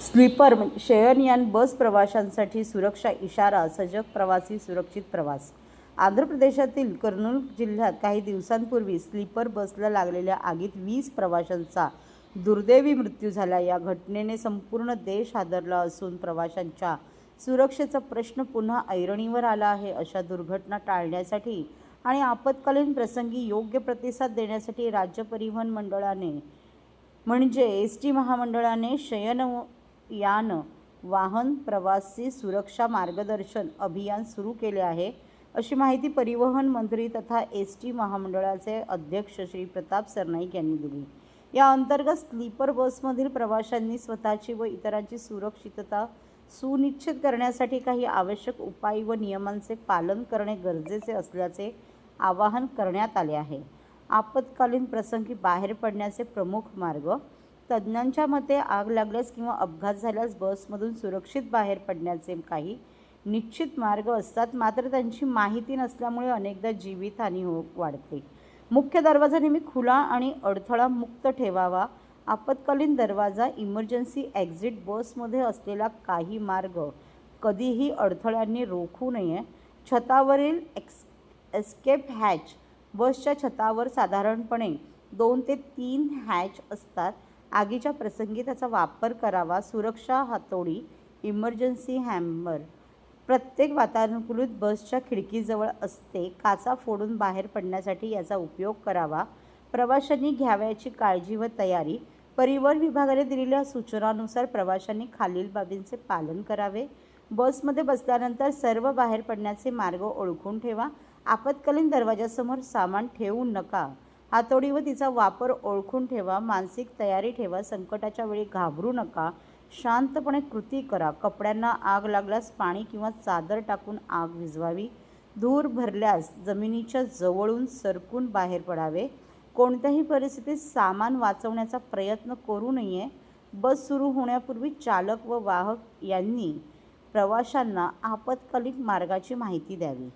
Sleeper म्हणजे शयनयान बस प्रवाशांसाठी सुरक्षा इशारा सजग प्रवासी सुरक्षित प्रवास. आंध्र प्रदेशातील कर्नूल जिल्ह्यात काही दिवसांपूर्वी स्लीपर बसला लागलेल्या आगीत वीस प्रवाशांचा दुर्दैवी मृत्यू झाला. या घटनेने संपूर्ण देश हादरला असून प्रवाशांच्या सुरक्षेचा प्रश्न पुन्हा ऐरणीवर आला आहे. अशा दुर्घटना टाळण्यासाठी आणि आपत्कालीन प्रसंगी योग्य प्रतिसाद देण्यासाठी राज्य परिवहन मंडळाने म्हणजे एस टी महामंडळाने शयन यानं वाहन प्रवासी सुरक्षा मार्गदर्शन अभियान सुरू केले आहे. अशी माहिती परिवहन मंत्री तथा एस टी महामंडळाचे अध्यक्ष श्री प्रताप सरनाईक यांनी दिली. या अंतर्गत स्लीपर बसमधील प्रवाशांनी स्वतःची व इतरांची सुरक्षितता सुनिश्चित करण्यासाठी काही आवश्यक उपाय व नियमांचे पालन करणे गरजेचे असल्याचे आवाहन करण्यात आले आहे. आपत्कालीन प्रसंगी बाहेर पडण्याचे प्रमुख मार्ग तज्ज्ञांच्या मते आग लागल्यास किंवा अपघात झाल्यास बसमधून सुरक्षित बाहेर पडण्याचे काही निश्चित मार्ग असतात. मात्र त्यांची माहिती नसल्यामुळे अनेकदा जीवितहानी हो वाढते. मुख्य दरवाजा नेहमी खुला आणि अडथळा मुक्त ठेवावा. आपत्कालीन दरवाजा इमर्जन्सी एक्झिट बसमध्ये असलेला काही मार्ग कधीही अडथळ्यांनी रोखू नये. छतावरील एक्स एस्केप हॅच बसच्या छतावर साधारणपणे दोन ते तीन हॅच असतात. आगीच्या प्रसंगी त्याचा वापर करावा सुरक्षा हातोडी इमर्जन्सी हॅम्बर प्रत्येक वातानुकूलित बसच्या खिडकीजवळ असते काचा फोडून बाहेर पडण्यासाठी याचा उपयोग करावा. प्रवाशांनी घ्यावयाची काळजी व तयारी. परिवहन विभागाने दिलेल्या सूचनानुसार प्रवाशांनी खालील बाबींचे पालन करावे. बसमध्ये बसल्यानंतर सर्व बाहेर पडण्याचे मार्ग ओळखून ठेवा. आपत्कालीन दरवाजासमोर सामान ठेवू नका. हातोडी व तिचा वापर ओळखून ठेवा मानसिक तयारी ठेवा संकटाच्या वेळी घाबरू नका. शांतपणे कृती करा. कपड्यांना आग लागल्यास पाणी किंवा चादर टाकून आग विझवावी. धूर भरल्यास जमिनीच्या जवळून सरकून बाहेर पडावे. कोणत्याही परिस्थितीत सामान वाचवण्याचा प्रयत्न करू नये. बस सुरू होण्यापूर्वी चालक व वाहक यांनी प्रवाशांना आपत्कालीन मार्गाची माहिती द्यावी.